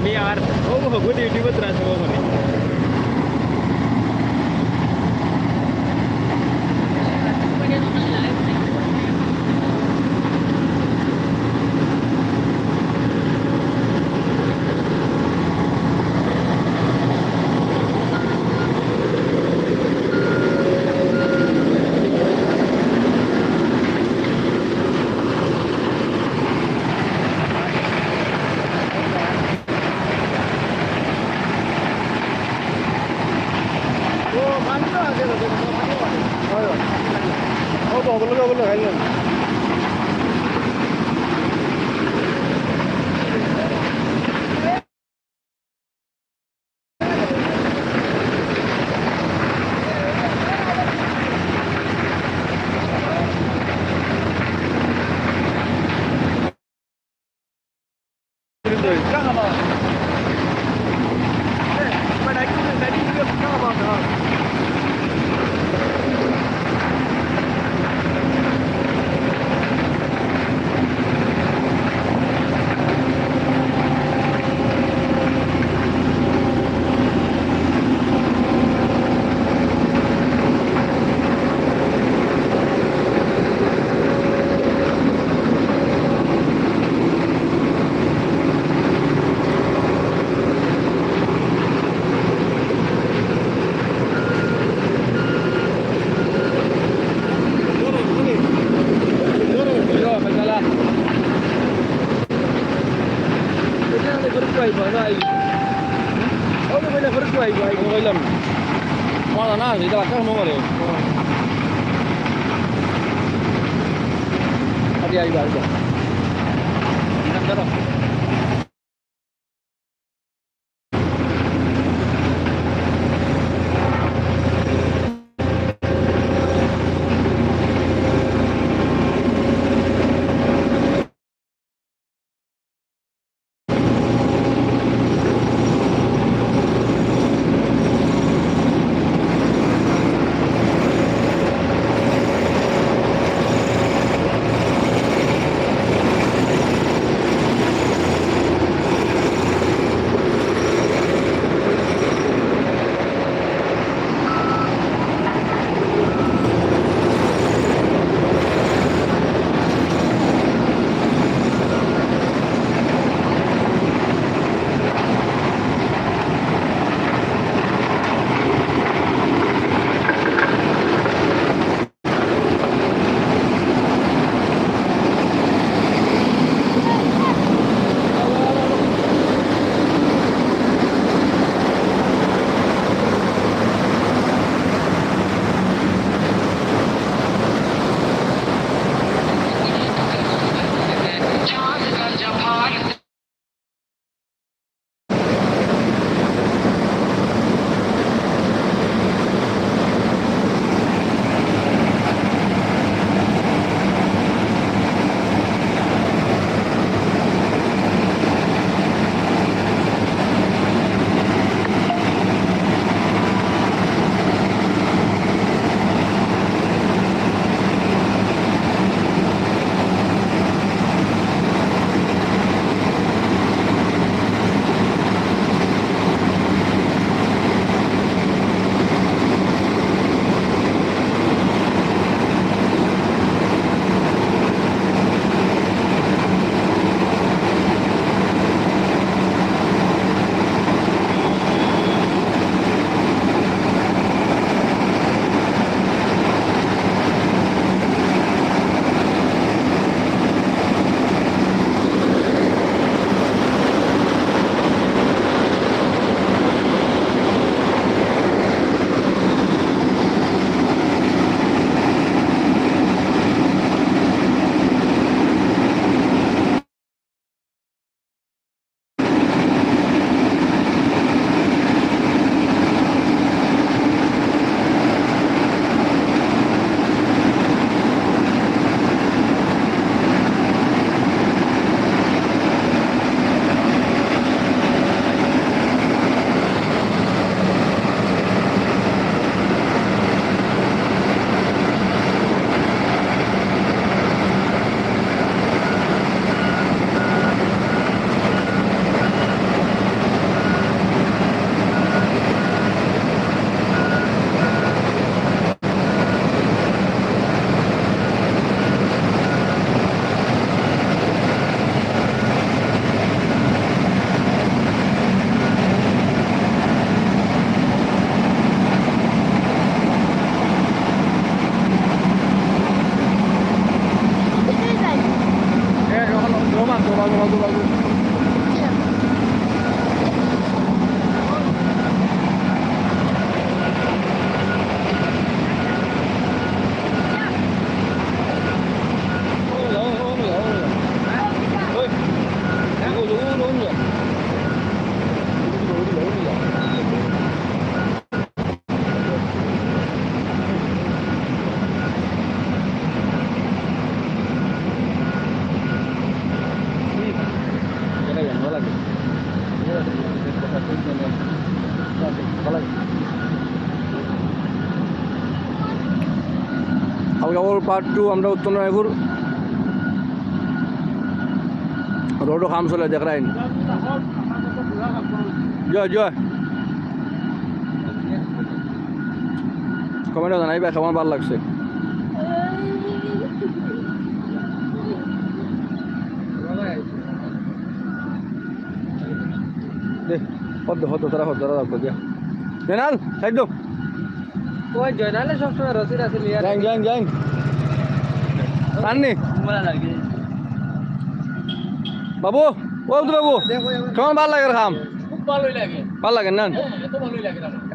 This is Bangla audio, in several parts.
आम्ही आर हो हो गुड युट्यूबच राहतो অগলকে অগলে খাইলাম இல்லை பெருக்கு வாய்ப்பு அதான் ஆகிக்கும் அவ்வளோ போயில பெருக்கு வாய்ப்பு ஆகிக்கும் இல்லை போனோம்னா இது அக்கிரமமாக வரும் அப்படி ஆகிடும் அதுதான் খবর পার্ট টू আমরা উত্তর নায়কুর रोडो काम सोले देख रहा है जो जो कमेंट होता नहीं भाई खबर बार लग से देख हद हद तरह हद तरह आपको दिया देनाल साइड दो ওই জয়নালে সবসময় রসিদ আছে লিয়া গ্যাং গ্যাং গ্যাং সামনে বাবু ও তো বাবু কেমন ভালো লাগে খাম ভালো লাগে না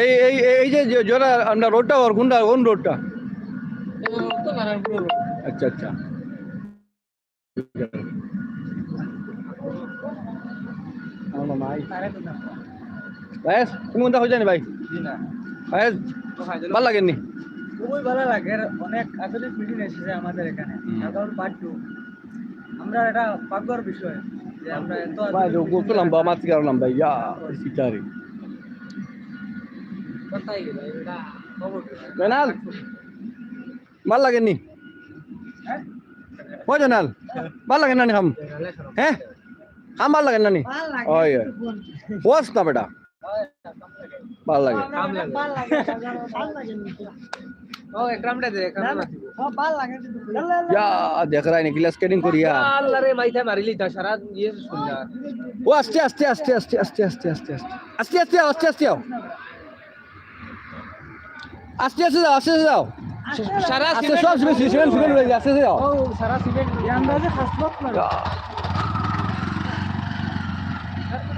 এই এই এই যে জোড়া আমরা রোডটা ওর কোনটা কোন রোডটা আচ্ছা আচ্ছা ভাই তুমি কোনটা হয়ে যায়নি ভাই ভালো লাগেনি খুবই ভালো লাগে। অনেক আধুনিক মিটিং এসেছে আমাদের এখানে। হুম। কারণ পার্ট টু আমরা এটা ভাগ্যর বিষয় যে আমরা এত গোটো লম্বা মাছ কার লম্বা ইয়া সিটারি কথাই গেল? এটা খবর ভালো লাগেনি হ্যাঁ? ও জেনাল ভালো লাগে নানি খাম? হ্যাঁ? খাম ভালো লাগে নানি? ওই ওই বস না বেটা। ভালো লাগে। কাম লাগে। ও একরামটা দে একরামটা দেখ রাই নি স্কেটিং করিয়া আল্লাহ রে মাইথা মারিলি তা সারা ইয়ে সুন্দর ও আস্তে আস্তে আস্তে আস্তে আস্তে আস্তে আস্তে আস্তে। আস্তে আস্তে আস্তে আস্তে আও আস্তে আস্তে যাও আস্তে আস্তে যাও। সারা আস্তে সব সিমেন্ট সিমেন্ট সিমেন্ট রয়ে আস্তে আস্তে যাও। সারা সিমেন্ট। আন্দাজে খাসলত না।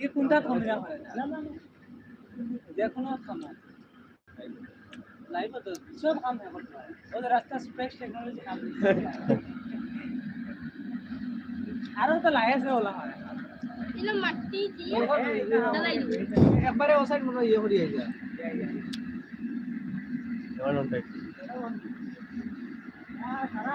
ये कुंडा खमरा है। ना ना देखो ना खमा लाइव तो सब हम है और रास्ता स्पेस टेक्नोलॉजी हम आरो तो लाया से होला है। इलो मट्टी की दलाई एक बार ओ मतलब ये हो रही है जा वन टाइम हाँ सारा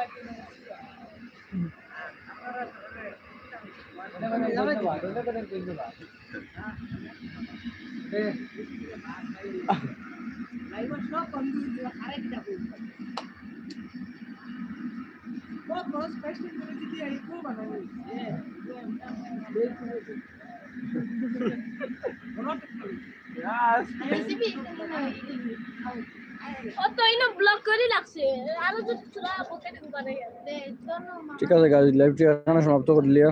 ঠিক আছে গাছ লাইভটি এখানে সমাপ্ত করে লিয়া